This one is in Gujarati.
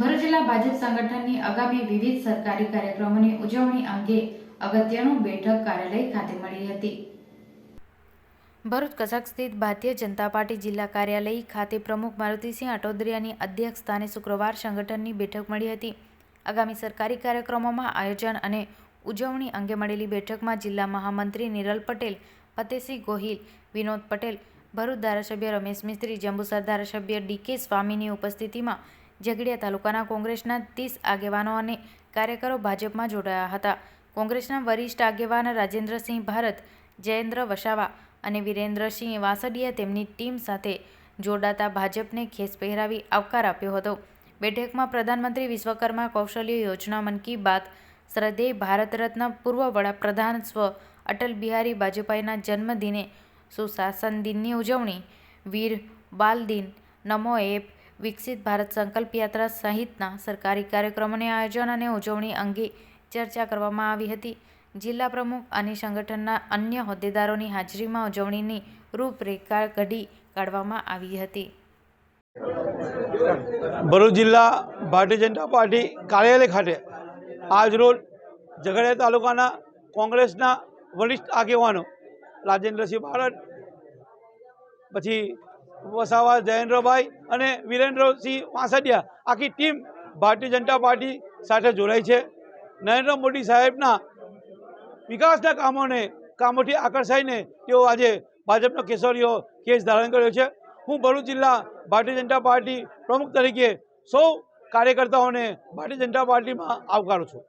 ભરૂચ જિલ્લા ભાજપ સંગઠનની આગામી વિવિધ સરકારી કાર્યક્રમોની ઉજવણી અંગે અગત્યનું બેઠક કાર્યાલય ખાતે મળી હતી. ભરૂચ કસક સ્થિત ભારતીય જનતા પાર્ટી જિલ્લા કાર્યાલય ખાતે પ્રમુખ મારુતિસિંહ અટોદરિયાની અધ્યક્ષસ્થાને શુક્રવાર સંગઠનની બેઠક મળી હતી. આગામી સરકારી કાર્યક્રમોમાં આયોજન અને ઉજવણી અંગે મળેલી બેઠકમાં જિલ્લા મહામંત્રી નિરલ પટેલ ફતેસિંહ ગોહિલ, વિનોદ પટેલ, ભરૂચ ધારાસભ્ય રમેશ મિસ્ત્રી, જંબુસર ધારાસભ્ય ડીકે સ્વામીની ઉપસ્થિતિમાં ઝઘડિયા તાલુકાના કોંગ્રેસના ત્રીસ આગેવાનો અને કાર્યકરો ભાજપમાં જોડાયા હતા. કોંગ્રેસના વરિષ્ઠ આગેવાન રાજેન્દ્રસિંહ ભારત, જયેન્દ્ર વસાવા અને વિરેન્દ્રસિંહ વાસડિયા તેમની ટીમ સાથે જોડાતા ભાજપને ખેસ પહેરાવી આવકાર આપ્યો હતો. બેઠકમાં પ્રધાનમંત્રી વિશ્વકર્મા કૌશલ્ય યોજના મન કી બાત શ્રદ્ધેય ભારત રત્ન, પૂર્વ વડાપ્રધાન સ્વ અટલ બિહારી વાજપેયીના જન્મદિને સુશાસન દિનની ઉજવણી, વીર બાલ દિન નમો એપ વિકસિત ભારત સંકલ્પ યાત્રા સહિતના સરકારી કાર્યક્રમોને આયોજન અને ઉજવણી અંગે ચર્ચા કરવામાં આવી હતી. જિલ્લા પ્રમુખ અને સંગઠનના અન્ય હોદ્દેદારોની હાજરીમાં ઉજવણીની રૂપરેખા ઘડી કાઢવામાં આવી હતી. ભરૂચ જિલ્લા ભારતીય જનતા પાર્ટી કાર્યાલય ખાતે આજરોજ ઝઘડિયા તાલુકાના કોંગ્રેસના વરિષ્ઠ આગેવાનો રાજેન્દ્રસિંહ ભારત પછી વસાવા, જયેન્દ્રભાઈ અને વિરેન્દ્રસિંહ વાંસડિયા. આખી ટીમ ભારતીય જનતા પાર્ટી સાથે જોડાઈ છે. નરેન્દ્ર મોદી સાહેબના વિકાસના કામોને, કામોથી આકર્ષાઈને તેઓ આજે ભાજપનો કેસરીઓ કેસ ધારણ કર્યો છે. હું ભરૂચ જિલ્લા ભારતીય જનતા પાર્ટી પ્રમુખ તરીકે સૌ કાર્યકર્તાઓને ભારતીય જનતા પાર્ટીમાં આવકારું છું.